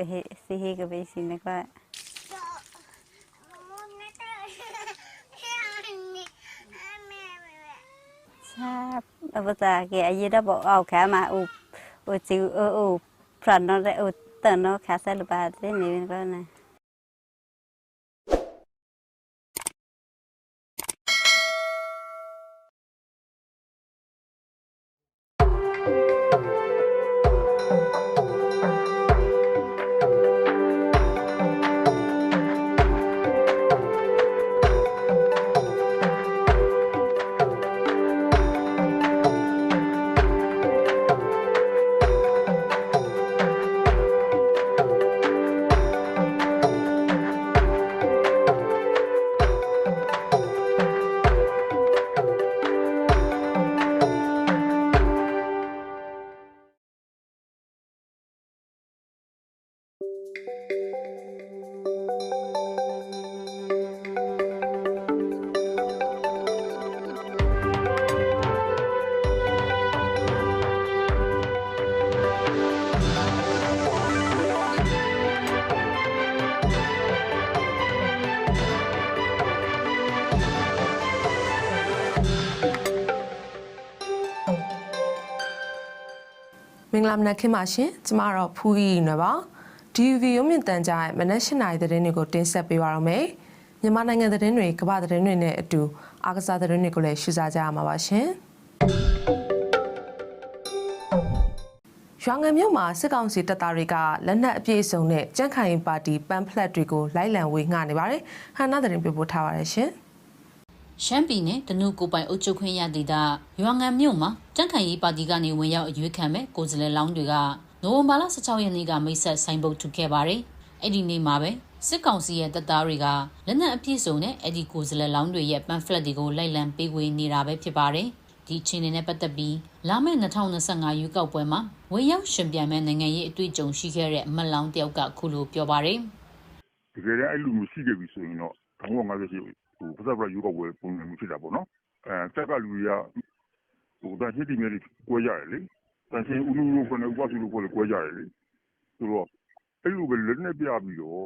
ပဲဟေစီဟေကပဲစီနေကชาบอตาเกอายุดบอกเอาขามาอุอุจิวอุอุพรันนอได้อุเตนนอขาเซลบาเรนี่ก็นะ င်္ဂလာမနက်ခင်းပါရှင်ကျမတော့ဖူးရီနွယ်ပါ DUV ရုံမြင့်တန်ကြားရဲ့မနက်၈နာရီသတင်းတွေကိုတင်ဆက်ပေးပါရမယ်မြန်မာနိုင်ငံသတင်းတွေကမ္ဘာသတင်းတွေနဲ့အတူအားကစားသတင်းတွေကိုလည်းရှုစားကြရမှာပါရှင်ရွာငံမြို့မှာစစ်ကောင်စီတပ်သားတွေကလက်နက်အပြည့်အစုံနဲ့ကြန့်ခိုင်ပါတီပမ်ဖလက်တွေကိုလိုက်လံဝေငှနေပါတယ်ဟန်နာသတင်းပြပို့ထားပါတယ်ရှင် ရှမ်းပြည်နယ်တနုကိုပိုင်အုပ်ချုပ်ခွင့်ရဒေသရွာငံမြို့မှာတန့်ခိုင်ရေးပါတီကနေဝင်ရောက်အရွေးခံမဲ့ကိုယ်စားလှယ်လောင်းတွေကနိုဝင်ဘာလ16ရက်နေ့ကမိတ်ဆက်ဆိုင်ပုတ်ထုတ်ခဲ့ပါတယ်။အဲ့ဒီနေ့မှာပဲစစ်ကောင်စီရဲ့တပ်သားတွေကလက်နက်အပြည့်စုံနဲ့အဲ့ဒီကိုယ်စားလှယ်လောင်းတွေရဲ့ပန်ဖလက်တွေကိုလိုက်လံပေးဝေနေတာပဲဖြစ်ပါတယ်။ဒီချင်းနေနဲ့ပတ်သက်ပြီးလာမယ့်2025ရွေးကောက်ပွဲမှာဝင်ရောက်ရှင်ပြိုင်မဲ့နိုင်ငံရေးအတွေ့အကြုံရှိခဲ့တဲ့အမတ်လောင်းတယောက်ကခုလိုပြောပါတယ်။တကယ်လည်းအဲ့လိုမျိုးရှိခဲ့ပြီဆိုရင်တော့1958ဟိုပ စပရယူကောက်ပွဲပုံစံမျိုးဖြစ်တာပေါ့နော်အဲတက်ကလူတွေကဟိုတန်ရှင်းတီမြဲတွေကွဲကြတယ်လေတန်ရှင်းဦးလူလူခွနဲ့ဥပစုလူခွနဲ့ကွဲကြတယ်လေဆိုတော့အဲ့လိုပဲလက်နဲ့ပြပြီးတော့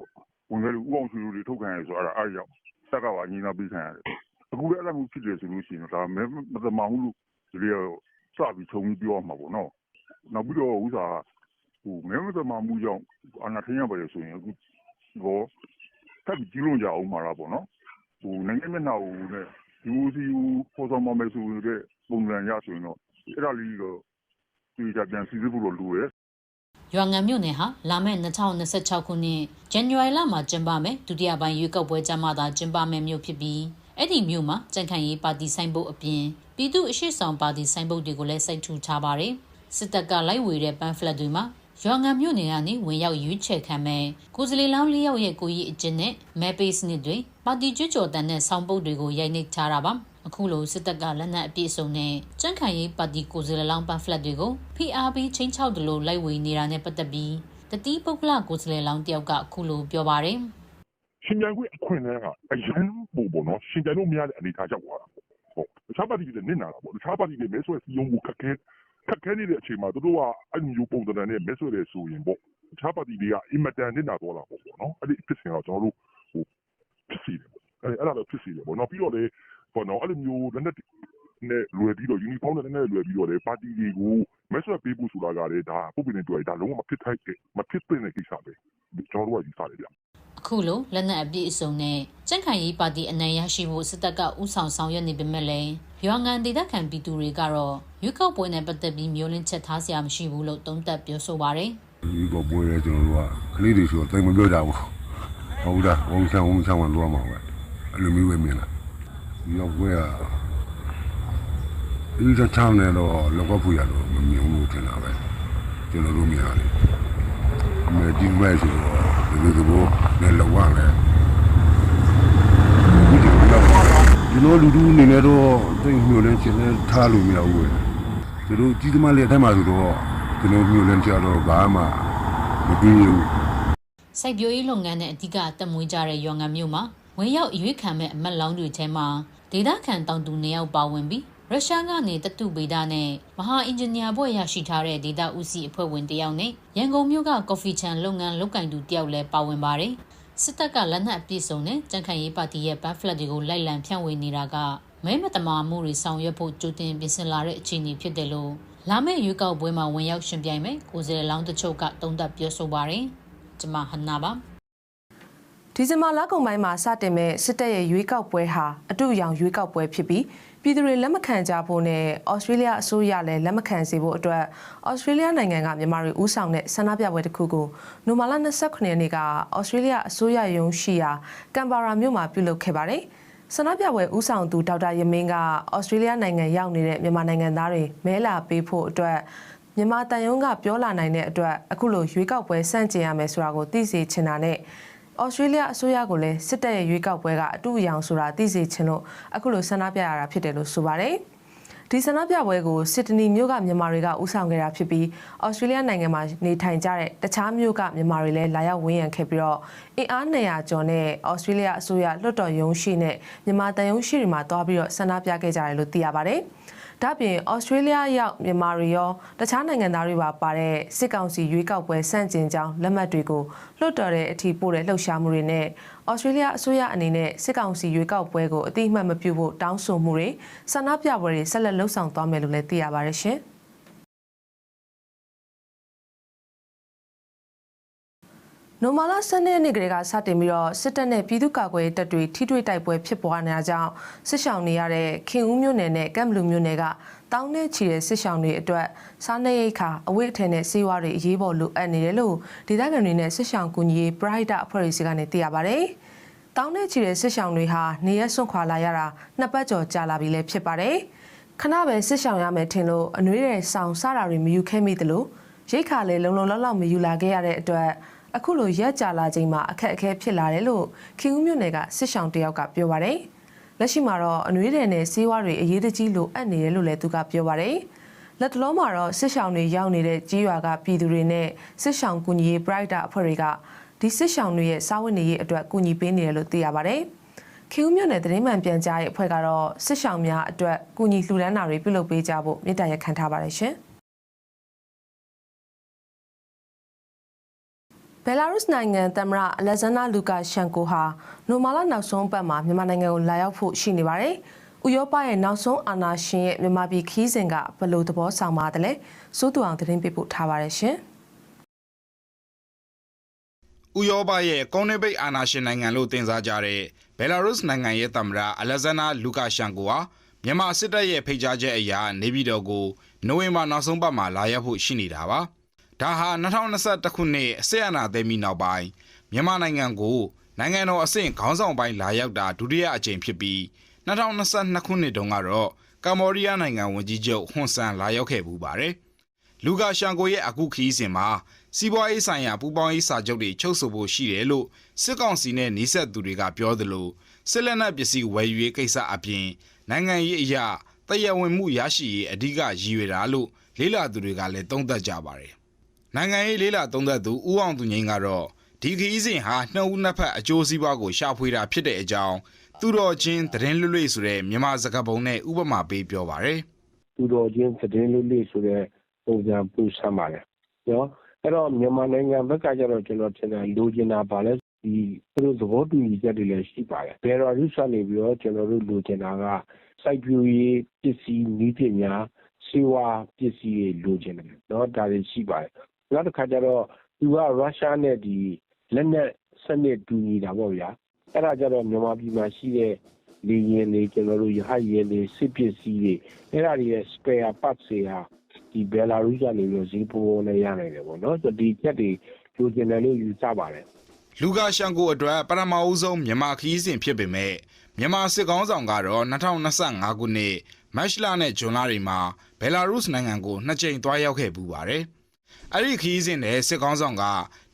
ဝင်ခဲ့လို့ဥအောင်စုလူတွေထုတ်ခံရဆိုတော့အဲ့ဒါအားကြောင့်တက်ကပါညီနာပေးခံရတယ်အခုလည်းအဲ့လိုမျိုးဖြစ်တယ်ဆိုလို့ရှိရင်ဒါမဲမသမာဘူးလို့ဒီလိုစပြီးခြုံပြီးပြောမှာပေါ့နော်နောက်ပြီးတော့ဥစားဟိုမဲမသမာမှုကြောင့်အနာထင်းရပါတယ်ဆိုရင်အခုဘောထပ်ပြီးကြီးလုံးကြအောင်မှာလားပေါ့နော်ဟို နိုင်ငံမျက်နှာကိုနဲ့ဒီဦးစီကိုပေါ်ဆောင်မမယ်ဆိုတဲ့ ပုံစံရဆိုရင်တော့ အဲ့ဒါလေးတော့ဒီကြပြန်စီစစ်ဖို့တော့လိုတယ် ရွာငံမြို့နယ်ဟာ လာမယ့်2026ခုနှစ် ဇန်နဝါရီလမှာ ကျင်းပမယ်ဒုတိယပိုင်းရွေးကောက်ပွဲကျင်းပတာကျင်းပမယ်မြို့ဖြစ်ပြီး အဲ့ဒီမြို့မှာ ကြံ့ခိုင်ရေးပါတီဆိုင်ဘုတ်အပြင် ပြည်သူ့အရှိဆောင်ပါတီဆိုင်ဘုတ်တွေကိုလည်း စိုက်ထူထားပါတယ် စစ်တပ်က လိုက်ဝေတဲ့ ပန်ဖလက်တွေမှာ ရွာငံမြို့နယ်ကနေဝင်ရောက်ရွေးချယ်ခံမဲ့ကိုယ်စလီလောင်းလေးယောက်ရဲ့ကိုကြီးအကျဉ်းနဲ့မဲပေးစနစ်တွေပါတီကျွကြော်တန်တဲ့ဆောင်းပုတ်တွေကိုရိုက်နှိပ်ထားတာပါအခုလိုစစ်တပ်ကလက်နက်အပြည့်အစုံနဲ့ကြန့်ခိုင်ရေးပါတီကိုယ်စားလှယ်လောင်းပန်ဖလက်တွေကို PRP ချင်းချောက်တလို့လိုက်ဝေနေတာနဲ့ပတ်သက်ပြီးတတိပုဂ္ဂလကိုယ်စားလှယ်လောင်းတယောက်ကအခုလိုပြောပါတယ်ရှင်ကြိုင်ခွင့်အခွင့်အလမ်းကအရန်ပို့ပေါ့နော်ရှင်ကြိုင်လို့မရတဲ့အနေအထားကြောက်သွားတာပေါ့ဟုတ်တခြားပါတီတွေနစ်နာတာပေါ့တခြားပါတီတွေမဲဆွဲစီယုံမှုခက်ခဲ ခက်ခဲနေတဲ့အချိန်မှာတို့ကအဲ့လိုမျိုးပုံစံနဲ့မဲဆွဲတယ်ဆိုရင်ပေါ့တခြားပါတီတွေကအင်မတန်နစ်နာသွားတာပေါ့ပေါ့နော်အဲ့ဒီဖြစ်စဉ်တော့ကျွန်တော်တို့ဟိုဖြစ်စီတယ်ပေါ့အဲ့အဲ့ဒါတော့ဖြစ်စီတယ်ပေါ့နော်ပြီးတော့လေပေါ့နော်အဲ့လိုမျိုးလက်နက် နဲ့လွယ်ပြီးတော့ယူနီဖောင်းနဲ့လည်းလွယ်ပြီးတော့လေပါတီတွေကို မဲဆွဲပေးဖို့ဆိုတာကလည်း ဒါပုပ်ပင်းနေတွေ့ဒါလုံးဝမဖြစ်ထိုက်တဲ့ မဖြစ်သင့်တဲ့ကိစ္စပဲကျွန်တော်တို့က ယူဆတယ်ဗျ အခုလို လက်နက်အပြည့်အစုံနဲ့ ကြန့်ခိုင်ရေးပါတီ အနိုင်ရရှိဖို့ စစ်တပ်ကဥဆောင်ဆောင်ရွက်နေပေမဲ့လည်း ရွာငံဒေသခံပြည်သူတွေကတော့ ရွေးကောက်ပွဲနဲ့ ပတ်သက်ပြီး မျိုးလင်းချက်ထားစရာ မရှိဘူးလို့ သုံးသပ်ပြောဆိုပါတယ်ဒီကပွဲလဲကျွန်တော်တို့က ကလေးတွေဆိုတော့တိမ်မပြောကြဘူး ဟုတ်လား ဝန်ဆောင်ဝန်ဆောင်ဝန်လိုမှာပဲ အဲ့လိုမျိုးပဲ မြင်လာဒီတော့ပွဲက ဒီကချောင်းနေတော့လောကဖူရတော့မမြင်ဘူးထင်တာပဲကျွန်တော်တို့မြင်ရတယ်အမေဒီမဲဆိုတော့ဒီလိုဘောနဲ့လောကလည်းဒီလိုလူလူနေနေတော့တိမ်မျိုးလည်းချင်းလည်းထားလို့မရဘူးသူတို့ကြီးသမားလေးအထက်မှာဆိုတော့ကျွန်တော်မျိုးလည်းကြားတော့ဘာမှမပြီးဘူးစိုက်ပျိုးရေးလုပ်ငန်းနဲ့အဓိကအသက်မွေးကြတဲ့ရွာငံမြို့မှာဝင်ရောက်အရွေးခံမဲ့အမတ်လောင်းတွေထဲမှာဒေသခံတောင်သူနေရောက်ပါဝင်ပြီး ရုရှားကနေတတုဗေဒနဲ့မဟာအင်ဂျင်နီယာဘွဲ့ရရှိထားတဲ့ဒေတာဦးစီးအဖွဲ့ဝင်တယောက်နဲ့ရန်ကုန်မြို့ကကော်ဖီချန်လုပ်ငန်းလုပ်ကင်သူတယောက်လည်းပါဝင်ပါတယ်။စစ်တပ်ကလက်နက်အပြည့်စုံနဲ့ကြံ့ခိုင်ရေးပါတီရဲ့ဘတ်ဖလက်တွေကိုလိုက်လံဖြန့်ဝေနေတာကမဲမတမာမှုတွေဆောင်ရွက်ဖို့ကြိုတင်ပြင်ဆင်လာတဲ့အခြေအနေဖြစ်တယ်လို့လာမယ့်ရွေးကောက်ပွဲမှာဝင်ရောက်ရှင်ပြိုင်မဲ့ကိုယ်စားလှယ်လောင်းတချို့ကတုံ့တက်ပြောဆိုပါတယ်။ကျွန်မဟန်နာပါဒီဇင်ဘာလကုန်ပိုင်းမှာစတင်မဲ့စစ်တပ်ရဲ့ရွေးကောက်ပွဲဟာအတူအယောင်ရွေးကောက်ပွဲဖြစ်ပြီး ပြည်သူတွေလက်မခံကြဖို့နဲ့ဩစတြေးလျအစိုးရလည်းလက်မခံစေဖို့အတွက်ဩစတြေးလျနိုင်ငံကမြန်မာတွေဦးဆောင်တဲ့ဆန္ဒပြပွဲတစ်ခုကိုနိုမာလာ29ရက်နေ့ကဩစတြေးလျအစိုးရရုံးရှိရာကမ်ဘာရာမြို့မှာပြုလုပ်ခဲ့ပါတယ်ဆန္ဒပြပွဲဦးဆောင်သူဒေါက်တာယမင်းကဩစတြေးလျနိုင်ငံရောက်နေတဲ့မြန်မာနိုင်ငံသားတွေမဲလာပေးဖို့အတွက်မြန်မာတန်ယုံကပြောလာနိုင်တဲ့အတွက်အခုလိုရွေးကောက်ပွဲစန့်ကျင်ရမယ်ဆိုတာကိုသိစေချင်တာနဲ့ ဩစတြေးလျအစိုးရကိုလည်းစစ်တပ်ရဲ့ရွေးကောက်ပွဲကအတူအယောင်ဆိုတာသိစေချင်လို့အခုလိုဆန္ဒပြရတာဖြစ်တယ်လို့ဆိုပါတယ်။ဒီဆန္ဒပြပွဲကိုစစ်တနီမြို့ကမြန်မာတွေကဦးဆောင်ခဲ့တာဖြစ်ပြီးဩစတြေးလျနိုင်ငံမှာနေထိုင်ကြတဲ့တခြားမြို့ကမြန်မာတွေလည်းလာရောက်ဝန်းရံခဲ့ပြီးတော့ အင်အား200ကျော်နဲ့ဩစတြေးလျအစိုးရလွှတ်တော်ရုံးရှိနဲ့မြန်မာတန်ရုံးရှိတွေမှာတွားပြီးတော့ဆန္ဒပြခဲ့ကြတယ်လို့သိရပါတယ်။ဒါ့ပြင်ဩစတြေးလျရောက်မြန်မာတွေရောတခြားနိုင်ငံသားတွေပါပါတဲ့စစ်ကောင်စီရွေးကောက်ပွဲစန့်ကျင်ကြောင်းလက်မှတ်တွေကိုလွှတ်တော်တဲ့အထိပို့တဲ့လှုပ်ရှားမှုတွေနဲ့ဩစတြေးလျအစိုးရအနေနဲ့စစ်ကောင်စီရွေးကောက်ပွဲကိုအတိအမှတ်မပြုဖို့တောင်းဆိုမှုတွေဆန္ဒပြပွဲတွေဆက်လက်လှုပ်ဆောင်သွားမယ်လို့လည်းသိရပါတယ်ရှင်။ နိုမာလာ12ရက်နေ့ကလေးကစတင်ပြီးတော့စစ်တပ်နဲ့ပြည်သူ့ကာကွယ်ရေးတပ်တွေထိတွေ့တိုက်ပွဲဖြစ်ပွားနေတာကြောင့်စစ်ရှောင်နေရတဲ့ခင်ဦးမြို့နယ်နဲ့ကမ်ဘလူမြို့နယ်ကတောင်းနဲ့ချီတဲ့စစ်ရှောင်တွေအတွက်စားနပ်ရိက္ခာအဝတ်အထည်နဲ့ဆေးဝါးတွေအရေးပေါ်လိုအပ်နေတယ်လို့ဒေသခံတွေနဲ့စစ်ရှောင်ကူညီရေးပရိုက်တာအဖွဲ့အစည်းကနေသိရပါဗျ။တောင်းနဲ့ချီတဲ့စစ်ရှောင်တွေဟာနေရက်စွန့်ခွာလာရတာနှစ်ပတ်ကျော်ကြာလာပြီလည်းဖြစ်ပါတယ်။ခဏပဲစစ်ရှောင်ရမယ်ထင်လို့အနှွေးတဲ့ဆောင်စားတာတွေမယူခဲ့မိသလိုရိတ်ခါလည်းလုံလုံလောက်လောက်မယူလာခဲ့ရတဲ့အတွက် အခုလိုရက်ကြာလာချိန်မှာအခက်အခဲဖြစ်လာတယ်လို့ခင်ဦးမြို့နယ်ကစစ်ရှောင်တယောက်ကပြောပါတယ်။လက်ရှိမှာတော့အနှွေးတယ်နဲ့ဆေးဝါးတွေအရေးတကြီးလိုအပ်နေတယ်လို့လည်းသူကပြောပါတယ်။လက်တလုံးမှာတော့စစ်ရှောင်တွေရောက်နေတဲ့ကြီးရွာကပြည်သူတွေနဲ့စစ်ရှောင်ကူညီရေး Brighter အဖွဲ့တွေကဒီစစ်ရှောင်တွေရဲ့စားဝတ်နေရေးအတွက်ကူညီပေးနေတယ်လို့သိရပါတယ်။ခင်ဦးမြို့နယ်သတင်းမှန်ပြန်ကြားရေးအဖွဲ့ကတော့စစ်ရှောင်များအတွက်ကူညီလှူဒန်းတာတွေပြုလုပ်ပေးကြဖို့မြစ်တာရက်ခံထားပါတယ်ရှင်။ ဘယ်လာရုစ်နိုင်ငံသမ္မတအလက်ဇန်နာလူကာရှန်ကိုဟာနိုမာလာနောက်ဆုံးပတ်မှာမြန်မာနိုင်ငံကိုလာရောက်ဖို့ရှိနေပါတယ်။ဥရောပရဲ့နောက်ဆုံးအာဏာရှင်ရဲ့မြန်မာပြည်ခီးစဉ်ကဘယ်လိုသဘောဆောင်ပါသလဲ။စိုးသူအောင်သတင်းပေးပို့ထားပါတယ်ရှင်။ဥရောပရဲ့ကွန်နစ်ဘိတ်အာဏာရှင်နိုင်ငံလို့တင်စားကြတဲ့ဘယ်လာရုစ်နိုင်ငံရဲ့သမ္မတအလက်ဇန်နာလူကာရှန်ကိုဟာမြန်မာစစ်တပ်ရဲ့ဖိတ်ကြားချက်အရနေပြည်တော်ကိုနိုဝင်ဘာနောက်ဆုံးပတ်မှာလာရောက်ဖို့ရှိနေတာပါ။ ဒါဟာ2021ခုနှစ်အစစ်အာဏာသိမ်းပြီးနောက်ပိုင်းမြန်မာနိုင်ငံကိုနိုင်ငံတော်အဆင့်ခေါင်းဆောင်ပိုင်းလာရောက်တာဒုတိယအကြိမ်ဖြစ်ပြီး2022ခုနှစ်တုန်းကတော့ကမ္ဘောဒီးယားနိုင်ငံဝန်ကြီးချုပ်ဟွန်ဆန်လာရောက်ခဲ့ပူပါတယ်။လူကာရှန်ကိုရဲ့အခုခီးစဉ်မှာစီးပွားရေးဆိုင်ရာပူးပေါင်းရေးစာချုပ်တွေချုပ်ဆိုဖို့ရှိတယ်လို့စစ်ကောင်စီနဲ့နှိစက်သူတွေကပြောသလိုစစ်လက်နက်ပစ္စည်းဝယ်ယူရေးကိစ္စအပြင်နိုင်ငံရေးအရာတရဝင်မှုရရှိရေးအဓိကရည်ရွယ်တာလို့လေးလာသူတွေကလည်းသုံးသပ်ကြပါတယ်။ နိုင်ငံရေးလေးလာသုံးသပ်သူဦးအောင်သူငိမ့်ကတော့ဒီခီးစဉ်ဟာနှစ်ဦးနှစ်ဖက်အကျိုးစီးပွားကိုရှာဖွေတာဖြစ်တဲ့အကြောင်းသူတော်ချင်းသတင်းလွတ်လပ်ဆိုတဲ့မြန်မာစကားပုံနဲ့ဥပမာပေးပြောပါတယ်။သူတော်ချင်းသတင်းလေးလေးဆိုတဲ့ပုံစံပူဆန်းပါတယ်နော်အဲ့တော့မြန်မာနိုင်ငံဘက်ကကျတော့ကျွန်တော်ထင်တယ်လိုချင်တာပါလဲဒီသူတို့သဘောတူညီချက်တွေလည်းရှိပါတယ်ဘယ်တော့ရုရှားနေပြီးတော့ကျွန်တော်တို့လိုချင်တာကစိုက်ပျိုးရေးပစ္စည်းနည်းပညာစေဝါပစ္စည်းတွေလိုချင်တယ်နော်ဒါတွေရှိပါတယ် နောက်တစ်ခါကျတော့ သူက ရုရှားနဲ့ဒီလက်နက်စနစ်တူညီတာပေါ့ဗျာ အဲ့ဒါကြတော့ မြန်မာပြည်မှာရှိတဲ့ လေရင်တွေကျွန်တော်တို့ရဟတ်ရင်တွေ စစ်ပစ္စည်းတွေ အဲ့ဒါတွေရဲ့ spare parts တွေဟာဒီဘယ်လာရုစ်ကနေပြီးတော့ဈေးပိုးပိုးနဲ့ ရနိုင်တယ်ပေါ့နော်ဆိုတော့ဒီချက်တွေ လိုချင်တယ်လို့ ယူဆပါတယ် လူကာရှန်ကိုအတွက် ပထမအဦးဆုံး မြန်မာခီးစဉ်ဖြစ်ပေမဲ့မြန်မာစစ်ကောင်းဆောင်ကတော့2025ခုနှစ် မတ်လနဲ့ ဇွန်လတွေမှာ ဘယ်လာရုစ်နိုင်ငံကိုနှစ်ကြိမ် သွားရောက်ခဲ့ပူပါတယ်။ အဲ့ဒီခီးစဉ်နဲ့စစ်ကောင်းဆောင်က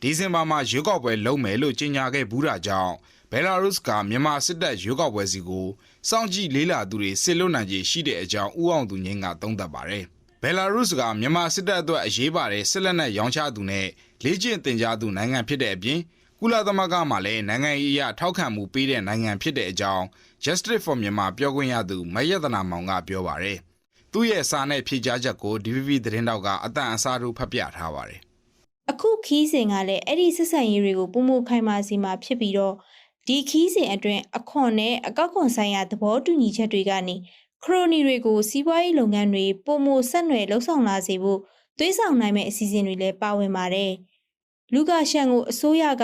ဒီဇင်ဘာမှာရွေးကောက်ပွဲလုပ်မယ်လို့ကြေညာခဲ့ဘူးတာကြောင့်ဘယ်လာရုစ်ကမြန်မာစစ်တပ်ရွေးကောက်ပွဲစီကိုစောင့်ကြည့်လေးလာသူတွေစစ်လွတ်နိုင်ခြေရှိတဲ့အကြောင်းဥအောင်သူငင်းကသုံးသပ်ပါတယ်။ဘယ်လာရုစ်ကမြန်မာစစ်တပ်အတွက်အရေးပါတဲ့စစ်လက်နက်ရောင်းချသူနဲ့လေ့ကျင့်သင်ကြားသူနိုင်ငံဖြစ်တဲ့အပြင်ကုလသမဂ္ဂမှလည်းနိုင်ငံရေးအရထောက်ခံမှုပေးတဲ့နိုင်ငံဖြစ်တဲ့အကြောင်း Justice for Myanmar ပြောခွင့်ရသူမယက်တနာမောင်ကပြောပါတယ်။ သူ့ရဲ့စာနဲ့ဖြေကြားချက်ကို DVB သတင်းတောက်ကအတန်အစားထိုးဖတ်ပြထားပါတယ်။အခုခီးစဉ်ကလည်းအဲ့ဒီဆက်ဆံရေးတွေကိုပုံမခိုင်မာစီမှာဖြစ်ပြီးတော့ဒီခီးစဉ်အတွင်းအခွန်နဲ့အကောက်ခွန်ဆိုင်ရာသဘောတူညီချက်တွေကနေခရိုနီတွေကိုစီးပွားရေးလုပ်ငန်းတွေပုံမဆက်နွယ်လှုပ်ဆောင်လာစေဖို့သွေးဆောင်နိုင်မဲ့အစီအစဉ်တွေလည်းပါဝင်ပါတယ်။လူကာရှန်ကိုအစိုးရက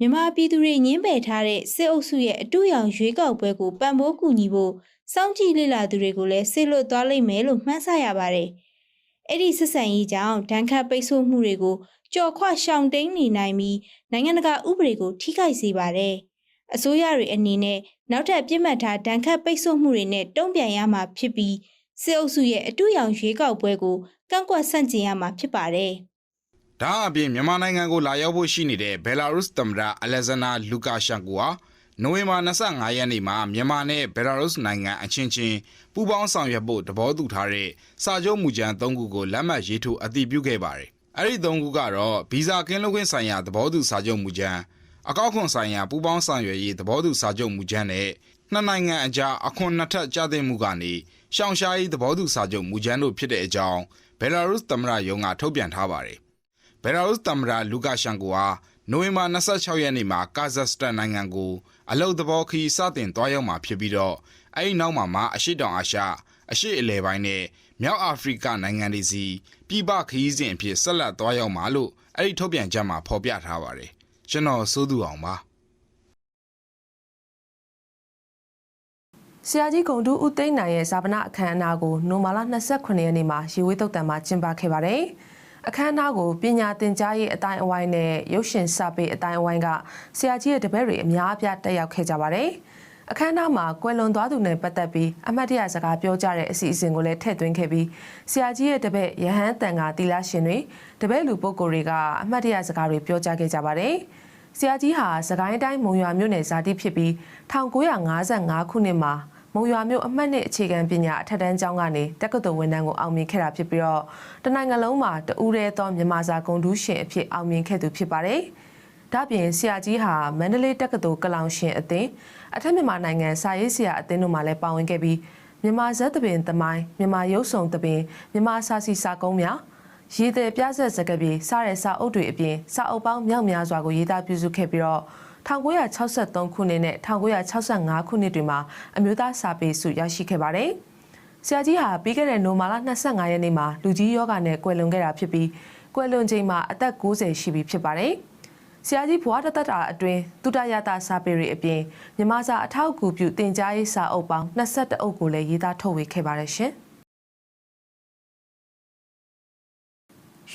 မြန်မာပြည်သူတွေညှင်းပယ်ထားတဲ့စစ်အုပ်စုရဲ့အတူရောင်ရွေးကောက်ပွဲကိုပံ့ပိုးကူညီဖို့စောင့်ကြည့်လေ့လာသူတွေကိုလည်းဆေလွတ်သွားလိမ့်မယ်လို့မှန်းဆရပါတယ်။အဲ့ဒီဆက်ဆံရေးကြောင့်ဒဏ်ခတ်ပိတ်ဆို့မှုတွေကိုကြော်ခွရှောင်တိန်နေနိုင်ပြီးနိုင်ငံတကာဥပဒေကိုထိခိုက်စေပါတယ်။အစိုးရတွေအနေနဲ့နောက်ထပ်ပြစ်မှတ်ထားဒဏ်ခတ်ပိတ်ဆို့မှုတွေနဲ့တုံ့ပြန်ရမှာဖြစ်ပြီးစစ်အုပ်စုရဲ့အတူရောင်ရွေးကောက်ပွဲကိုကန့်ကွက်ဆန့်ကျင်ရမှာဖြစ်ပါတယ်။ ဒါအပြင်မြန်မာနိုင်ငံကိုလာရောက်ဖို့ရှိနေတဲ့ဘယ်လာရုစ်သမ္မတအလက်ဇန္နာလူကာရှန်ကိုဟာနိုဝင်ဘာ25ရက်နေ့မှာမြန်မာနဲ့ဘယ်လာရုစ်နိုင်ငံအချင်းချင်းပူးပေါင်းဆောင်ရွက်ဖို့တဘောတူထားတဲ့စာချုပ်မူကြမ်း၃ခုကိုလက်မှတ်ရေးထိုးအတည်ပြုခဲ့ပါတယ်။အဲ့ဒီ၃ခုကတော့ဗီဇာကင်းလွတ်ခွင့်ဆိုင်ရာသဘောတူစာချုပ်မူကြမ်းအကောက်ခွန်ဆိုင်ရာပူးပေါင်းဆောင်ရွက်ရေးသဘောတူစာချုပ်မူကြမ်းနဲ့နှစ်နိုင်ငံအကြားအခွန်နှစ်ထပ်ကျသင့်မှုကနေရှောင်ရှားရေးသဘောတူစာချုပ်မူကြမ်းတို့ဖြစ်တဲ့အကြောင်းဘယ်လာရုစ်သမ္မတရုံးကထုတ်ပြန်ထားပါတယ်။ ဘယ်လာရုစ်သမ္မတလူကာရှန်ကိုဟာနိုဝင်ဘာ26ရက်နေ့မှာကာဇက်စတန်နိုင်ငံကိုအလုတ်သဘောခရီးစတင်သွားရောက်မှာဖြစ်ပြီးတော့အဲဒီနောက်မှာမှအရှိတောင်အာရှအရှိအလယ်ပိုင်းနဲ့မြောက်အာဖရိကနိုင်ငံတွေစီပြည်ပခရီးစဉ်အဖြစ်ဆက်လက်သွားရောက်မှာလို့အဲဒီထုတ်ပြန်ချက်မှာဖော်ပြထားပါတယ်ကျွန်တော်စိုးသူအောင်ပါဆရာကြီးဂုံတူးဦးသိန်းနိုင်ရဲ့ဇာပနာအခမ်းအနားကိုနိုမာလာ29ရက်နေ့မှာရေဝေးတုတ်တံမှာကျင်းပခဲ့ပါတယ်။ အခမ်းအနားကိုပညာသင်ကြားရေးအတိုင်းအဝိုင်းနဲ့ရုပ်ရှင်စာပေအတိုင်းအဝိုင်းကဆရာကြီးရဲ့တပည့်တွေအများအပြားတက်ရောက်ခဲ့ကြပါတယ်။အခမ်းအနားမှာကွယ်လွန်သွားသူနဲ့ပတ်သက်ပြီးအမှတ်တရစကားပြောကြတဲ့အစီအစဉ်ကိုလည်းထည့်သွင်းခဲ့ပြီးဆရာကြီးရဲ့တပည့်ရဟန်းတန်ကတီလာရှင်တွေတပည့်လူပုဂ္ဂိုလ်တွေကအမှတ်တရစကားတွေပြောကြားခဲ့ကြပါတယ်။ဆရာကြီးဟာစကိုင်းတိုင်းမုံရွာမြို့နယ်ဇာတိဖြစ်ပြီး1955ခုနှစ်မှာ မုံရွာမြို့အမှတ်နှစ်အခြေခံပညာအထက်တန်းကျောင်းကနေတက္ကသိုလ်ဝန်ထမ်းကိုအောင်မြင်ခဲ့တာဖြစ်ပြီးတော့တနိုင်ငံလုံးမှာတဦးတည်းသောမြန်မာစာဂုဏ်ထူးရှင်အဖြစ်အောင်မြင်ခဲ့သူဖြစ်ပါတယ်။ဒါ့ပြင်ဆရာကြီးဟာမန္တလေးတက္ကသိုလ်ကလောင်ရှင်အသင်းအထက်မြန်မာနိုင်ငံစာရေးဆရာအသင်းတို့မှလည်းပါဝင်ခဲ့ပြီးမြန်မာဇက်သပင်သမိုင်းမြန်မာရုပ်ဆောင်သပင်မြန်မာစာစီစာကုန်းများရေးတဲ့ပြဆက်စကားပြေစတဲ့စာအုပ်တွေအပြင်စာအုပ်ပေါင်းမြောက်များစွာကိုရေးသားပြုစုခဲ့ပြီးတော့ 1963ခုနှစ်နဲ့1965ခုနှစ်တွေမှာအမျိုးသားစာပေဆုရရှိခဲ့ပါတယ်။ဆရာကြီးဟာပြီးခဲ့တဲ့နိုမာလာ25ရက်နေ့မှာလူကြီးယောဂနဲ့ကွယ်လွန်ခဲ့တာဖြစ်ပြီးကွယ်လွန်ချိန်မှာအသက်60ရှိပြီဖြစ်ပါတယ်။ဆရာကြီးဘွားတသက်တာအတွင်းတုတရတာစာပေတွေအပြင်မြမစာအထောက်အကူပြုတင် जा ရေးစာအုပ်ပေါင်း22အုပ်ကိုလည်းရေးသားထုတ်ဝေခဲ့ပါတယ်ရှင်။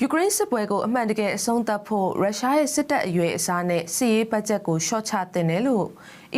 ယူကရိန်းစစ်ပွဲကိုအမှန်တကယ်အဆုံးသတ်ဖို့ရုရှားရဲ့စစ်တပ်အရွယ်အစားနဲ့စစ်ရေးဘတ်ဂျက်ကိုရှော့ချတင်တယ်လို့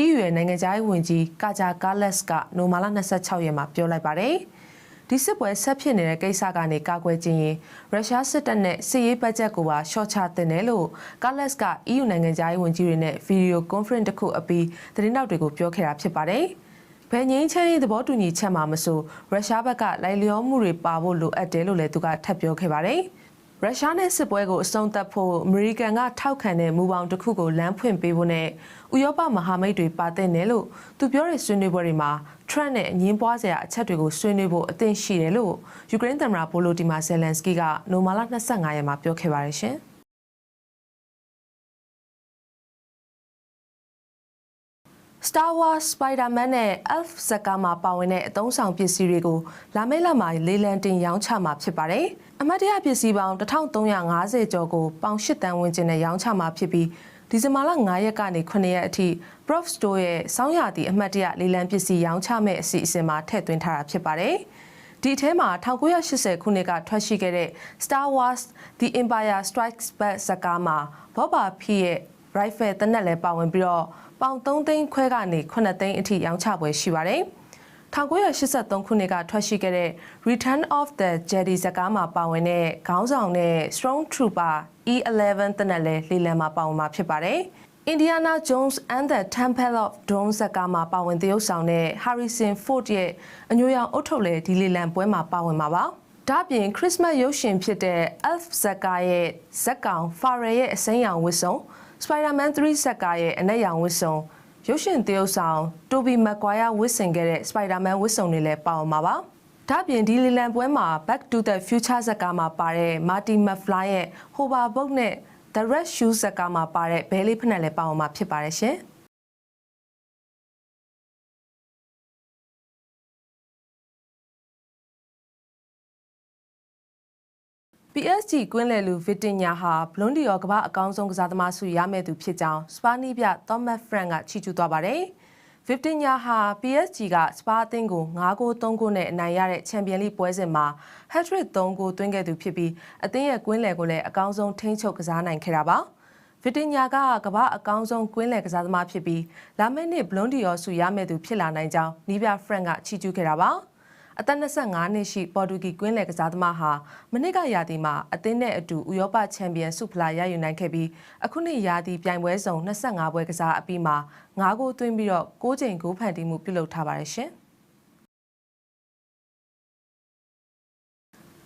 EU ရဲ့နိုင်ငံခြားရေးဝန်ကြီးကာဂျာကားလက်စ်ကနိုမာလာ26ရက်မှာပြောလိုက်ပါတယ်။ဒီစစ်ပွဲဆက်ဖြစ်နေတဲ့ကိစ္စကနေကာကွယ်ခြင်းရင်ရုရှားစစ်တပ်နဲ့စစ်ရေးဘတ်ဂျက်ကိုပါရှော့ချတင်တယ်လို့ကားလက်စ်က EU နိုင်ငံခြားရေးဝန်ကြီးတွေနဲ့ဗီဒီယိုကွန်ဖရင့်တစ်ခုအပြီးသတင်းတောက်တွေကိုပြောခဲ့တာဖြစ်ပါတယ်။ဘယ်ငင်းချမ်းရေးသဘောတူညီချက်မှာမဆိုရုရှားဘက်ကလိုက်လျောမှုတွေပါဖို့လိုအပ်တယ်လို့လည်းသူကထပ်ပြောခဲ့ပါတယ်။ ရုရှားနဲ့စစ်ပွဲကိုအဆုံးသတ်ဖို့အမေရိကန်ကထောက်ခံတဲ့မူပေါင်းတစ်ခုကိုလမ်းဖွင့်ပေးဖို့နဲ့ဥရောပမဟာမိတ်တွေပါတဲ့နယ်လို့သူပြောတဲ့ဆွေးနွေးပွဲတွေမှာ Trump နဲ့အငင်းပွားစရာအချက်တွေကိုဆွေးနွေးဖို့အသင့်ရှိတယ်လို့ယူကရိန်းသမ္မတဗိုလိုဒီမာဇယ်လန်စကီကနိုမာလာ25ရက်မှာပြောခဲ့ပါတယ်ရှင်။ Star Wars Spider-Man နဲ့ Elf ဇာတ်ကားမှာပါဝင်တဲ့အသုံးဆောင်ပစ္စည်းတွေကိုလာမယ့်လမှာလေးလံတင်ရောင်းချမှာဖြစ်ပါတယ်။အမတ်တရပစ္စည်းပေါင်း1350ကျော်ကိုပေါင်8တန်းဝန်းကျင်နဲ့ရောင်းချမှာဖြစ်ပြီးဒီဇင်ဘာလ9ရက်ကနေ9ရက်အထိ Prof Store ရဲ့စောင်းရသည့်အမတ်တရလေးလံပစ္စည်းရောင်းချမဲ့အစီအစဉ်မှာထည့်သွင်းထားတာဖြစ်ပါတယ်။ဒီအထဲမှာ1980ခုနှစ်ကထွက်ရှိခဲ့တဲ့ Star Wars The Empire Strikes Back ဇာတ်ကားမှာ Boba Fett ရဲ့ rifle တနက်လည်းပါဝင်ပြီးတော့ ပေါင်3သိန်းခွဲကနေ9သိန်းအထိရောင်းချပွဲရှိပါတယ်။1983ခုနှစ်ကထွက်ရှိခဲ့တဲ့ Return of the Jedi ဇာတ်ကားမှာပါဝင်တဲ့ခေါင်းဆောင်တဲ့ Stormtrooper E11 တနက်လည်းလေလံမှာပါဝင်မှာဖြစ်ပါတယ်။ Indiana Jones and the Temple of Doom ဇာတ်ကားမှာပါဝင်သရုပ်ဆောင်တဲ့ Harrison Ford ရဲ့အညိုရောင်အုတ်ထုတ်လည်းဒီလေလံပွဲမှာပါဝင်မှာပါ။ဒါ့ပြင်ခရစ်စမတ်ရုပ်ရှင်ဖြစ်တဲ့ Elf ဇက်ကာရဲ့ဇက်ကောင် Farrell ရဲ့အစိမ်းရောင်ဝတ်စုံ Spider-Man 3ဇက်ကားရဲ့အနက်ရောင်ဝတ်စုံရုပ်ရှင်သရုပ်ဆောင်တိုဘီမက်ကွာယာဝတ်ဆင်ခဲ့တဲ့ Spider-Man ဝတ်စုံတွေလည်းပါဝင်မှာပါ။ဒါ့အပြင်ဒီလီလန်ပွဲမှာ Back to the Future ဇက်ကားမှာပါတဲ့ Marty McFly ရဲ့ Hoverboard နဲ့ The Red Shoes ဇက်ကားမှာပါတဲ့ဘဲလေးဖက်နဲ့လည်းပါဝင်မှာဖြစ်ပါတယ်ရှင်။ PSG ကွင်းလယ်လူဗစ်တင်ညာဟာဘလွန်ဒီယောကမ္ဘာအကောင်းဆုံးကစားသမားဆုရမယ့်သူဖြစ်ကြောင်းစပါနီးပြသောမတ်ဖရန့်ကချီးကျူးသွားပါတယ်။ဗစ်တင်ညာဟာ PSG ကစပါအသင်းကို9ဂိုး3ဂိုးနဲ့အနိုင်ရတဲ့ချန်ပီယံလိပွဲစဉ်မှာဟက်ထရစ်3ဂိုးသွင်းခဲ့သူဖြစ်ပြီးအသင်းရဲ့ကွင်းလယ်ကိုလည်းအကောင်းဆုံးထိန်းချုပ်ကစားနိုင်ခဲ့တာပါ။ဗစ်တင်ညာကကမ္ဘာအကောင်းဆုံးကွင်းလယ်ကစားသမားဖြစ်ပြီးလာမယ့်နှစ်ဘလွန်ဒီယောဆုရမယ့်သူဖြစ်လာနိုင်ကြောင်းနီးပြဖရန့်ကချီးကျူးခဲ့တာပါ။ အသက်25နှစ်ရှိပေါ်တူဂီကွင်းလယ်ကစားသမားဟာမနစ်ကရာသီမှာအသင်းနဲ့အတူဥရောပချန်ပီယံဆုဖလားရယူနိုင်ခဲ့ပြီးအခုနှစ်ရာသီပြိုင်ပွဲစုံ25ပွဲကစားအပြီးမှာ9ဂိုးသွင်းပြီးတော့6ချိန်ဂိုးဖန်တီးမှုပြုလုပ်ထားပါတယ်ရှင်။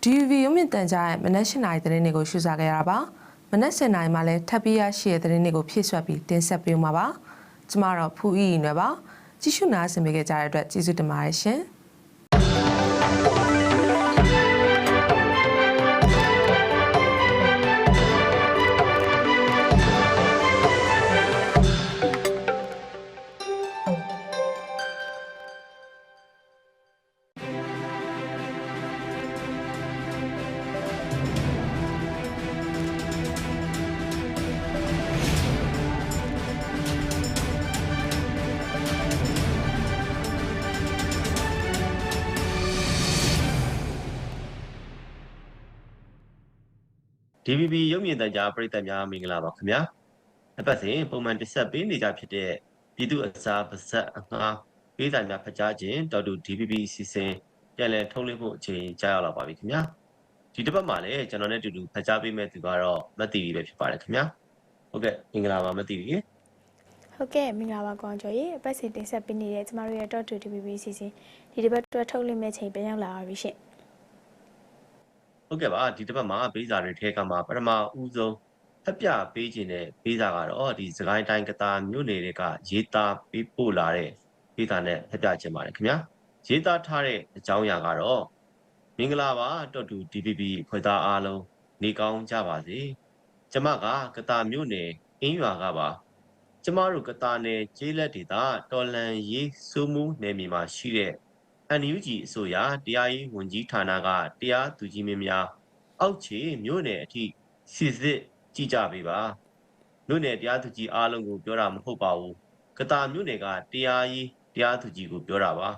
DV ရုံမြင့်တန်ကြားရဲ့မနက်၈နာရီသတင်းတွေကိုရှုစားခဲ့ရတာပါ။မနက်7နာရီမှာလည်းထပ်ပြီးရရှိတဲ့သတင်းတွေကိုဖြည့်ဆွက်ပြီးတင်ဆက်ပေးမှာပါ။ကျမတော့ဖူအီနွယ်ပါ။ကြည့်ရှုနားဆင်ပေးကြတဲ့အတွက်ကျေးဇူးတင်ပါတယ်ရှင်။ DVB ရုပ်မြင်သံကြားပရိသတ်များမင်္ဂလာပါခင်ဗျာအပတ်စဉ်ပုံမှန်တက်ဆက်ပေးနေကြဖြစ်တဲ့ပြည်သူအစားပါဇက်အငှားပေးစာများဖတ်ကြားခြင်းတော်တူ DVB စီစဉ်ပြန်လည်ထုတ်လွှင့်ဖို့အချိန်ကြာရောက်လာပါပြီခင်ဗျာဒီတစ်ပတ်မှာလည်းကျွန်တော်နဲ့အတူတူဖတ်ကြားပေးမဲ့သူကတော့မတ်တီပဲဖြစ်ပါတယ်ခင်ဗျာဟုတ်ကဲ့မင်္ဂလာပါမတ်တီကြီးဟုတ်ကဲ့မင်္ဂလာပါကွန်ကျော်ရေအပတ်စဉ်တင်ဆက်ပေးနေတဲ့ကျမတို့ရဲ့ Talk to TVB စီစဉ်ဒီတစ်ပတ်အတွက်ထုတ်လွှင့်မဲ့ချိန်ပြန်ရောက်လာပါပြီရှင် ဟုတ်ကဲ့ပါဒီတစ်ပတ်မှာဘေးစာတွေထဲကမှာပထမဦးဆုံးဖက်ပြပေးခြင်းတဲ့ဘေးစာကတော့ဒီစကိုင်းတိုင်းကတာမြို့နယ်တွေကရေးသားပေးပို့လာတဲ့ဘေးစာနဲ့ဖက်ပြခြင်းပါတယ်ခင်ဗျာရေးသားထားတဲ့အကြောင်းအရာကတော့မင်္ဂလာပါတော်တူ DPP ဖွဲ့သားအားလုံးနေကောင်းကြပါစေကျမကကတာမြို့နယ်အင်းရွာကပါကျမတို့ကတာနယ်ကျေးလက်ဒေသတော်လန်ရေးစိုးမှုနယ်မြေမှာရှိတဲ့ NUG အစိုးရတရားရေးဝန်ကြီးဌာနကတရားသူကြီးမင်းများအောက်ခြေမြို့နယ်အထိစစ်စစ်ကြည့်ကြပေးပါမြို့နယ်တရားသူကြီးအားလုံးကိုပြောတာမဟုတ်ပါဘူးကတာမြို့နယ်ကတရားရေးတရားသူကြီးကိုပြောတာပါ